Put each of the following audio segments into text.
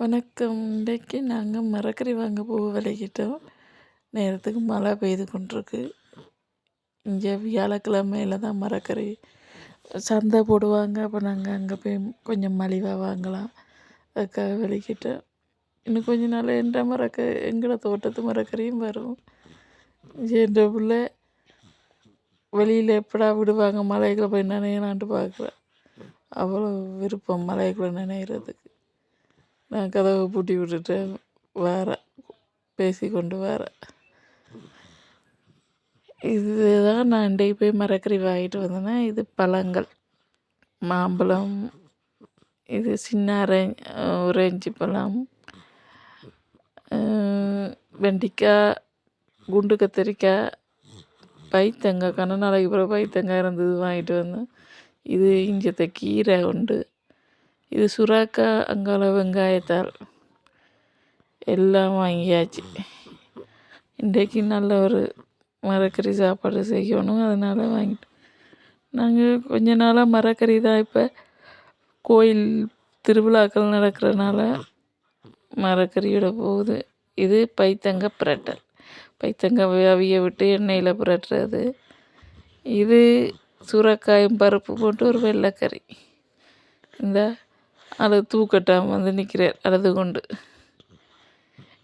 வணக்கம். இன்றைக்கு நாங்கள் மரக்கறி வாங்க போக விலகிட்டோம் நேரத்துக்கு மழை பெய்து கொண்டிருக்கு. இங்கே வியாழக்கிழமையில தான் மரக்கறி சந்தை போடுவாங்க. அப்போ நாங்கள் அங்கே போய் கொஞ்சம் மலிவாக வாங்கலாம். அதுக்காக விலகிட்டோம் இன்னும் கொஞ்ச நாள் என்ற மரக்க எங்களோட தோட்டத்து மரக்கறியும் வரும். என்ற பிள்ளை வெளியில் எப்படா விடுவாங்க? மலைகளை போய் நினையலான்ட்டு பார்க்குறேன் அவ்வளோ விருப்பம் மலைக்குள்ளே நினைகிறதுக்கு நான் கதவை பூட்டி விட்டுட்டு வரேன் பேசி கொண்டு வரேன் இதுதான் நான் இன்றைக்கு போய் மரக்கறி வாங்கிட்டு வந்தேன்னா இது பழங்கள். மாம்பழம் இது சின்ன அரேஞ்ச் ஒரேஞ்சு பழம் வெண்டிக்காய் குண்டு கத்திரிக்காய் பைத்தங்காய் கண்ண நாளைக்கு பிறகு பைத்தங்காய் இருந்தது வாங்கிட்டு வந்தேன். இது இஞ்சத்தை கீரை உண்டு இது சுறாக்காய் அங்காள வெங்காயத்தால் எல்லாம் வாங்கியாச்சு. இன்றைக்கு நல்ல ஒரு மரக்கறி சாப்பாடு செய்யணும் அதனால் வாங்கிட்டு. நாங்கள் கொஞ்ச நாளாக மரக்கறி தான் இப்போ கோயில் திருவிழாக்கள் நடக்கிறனால மரக்கறியோட போகுது. இது பைத்தங்க பிரட்டல். பைத்தங்காய் அவிய விட்டு எண்ணெயில் புரட்டுறது. இது சுரக்காயும் பருப்பு போட்டு ஒரு வெள்ளைக்கறி. இந்த அது தூக்கட்டாமல் வந்து நிற்கிறார் அழுது கொண்டு.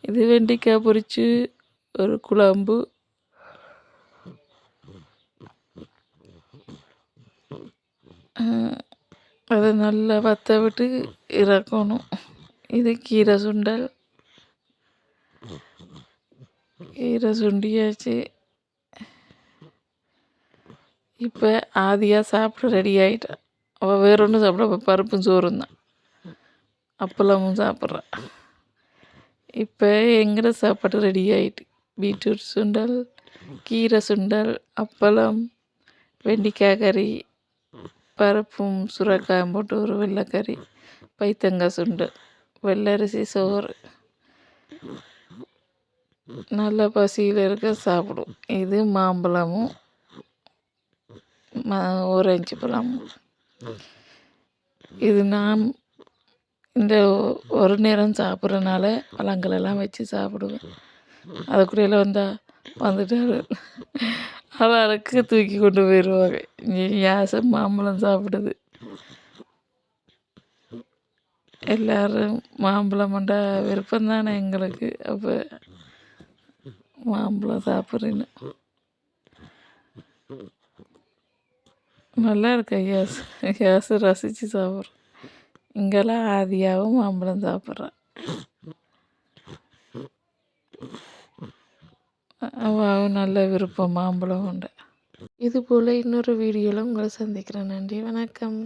இது வெண்டிக்காய் பொரித்து ஒரு குழம்பு. அதை நல்லா வற்ற விட்டு இறக்கணும். இது கீரை சுண்டல். கீரை சுண்டியாச்சு. இப்போ ஆதியாக சாப்பிட ரெடி ஆகிட்டான் அவள் வேற ஒன்றும் சாப்பிட பருப்பும் சோறும் தான். அப்பளமும் சாப்பிட்றேன் இப்போ எங்கிற சாப்பாடு ரெடி ஆகிட்டு பீட்ரூட் சுண்டல் கீரை சுண்டல் அப்பளம் வெண்டிக்காய் கறி பருப்பும் சுரக்காயும் போட்டு ஒரு வெள்ளைக்கறி பைத்தங்காய் சுண்டல் வெள்ளரிசி சோறு. நல்ல பசியில் இருக்க சாப்பிடும். இது மாம்பழமும் ஆரஞ்சு பழமும். இது நான் இந்த ஒரு நேரம் சாப்பிட்றனால பழங்களெல்லாம் வச்சு சாப்பிடுவேன். அதுக்குள்ளேயில் வந்தால் வந்துட்டாரு. அவளுக்கு தூக்கி கொண்டு போயிடுவாங்க யாசம் மாம்பழம் சாப்பிடுது. எல்லோரும் மாம்பழம் மண்டா விருப்பம் தானே எங்களுக்கு. அப்போ மாம்பழம் சாப்பிட்றேன்னு நல்லா இருக்கு. கேஸ் கேஸு ரசித்து சாப்பிட்றோம். இங்கெல்லாம் ஆதியாகவும் மாம்பழம் சாப்பிட்றான். அவன் நல்ல விருப்பம் மாம்பழம் உண்டு. இது போல் இன்னொரு வீடியோவில் உங்களை சந்திக்கிறேன். நன்றி வணக்கம்.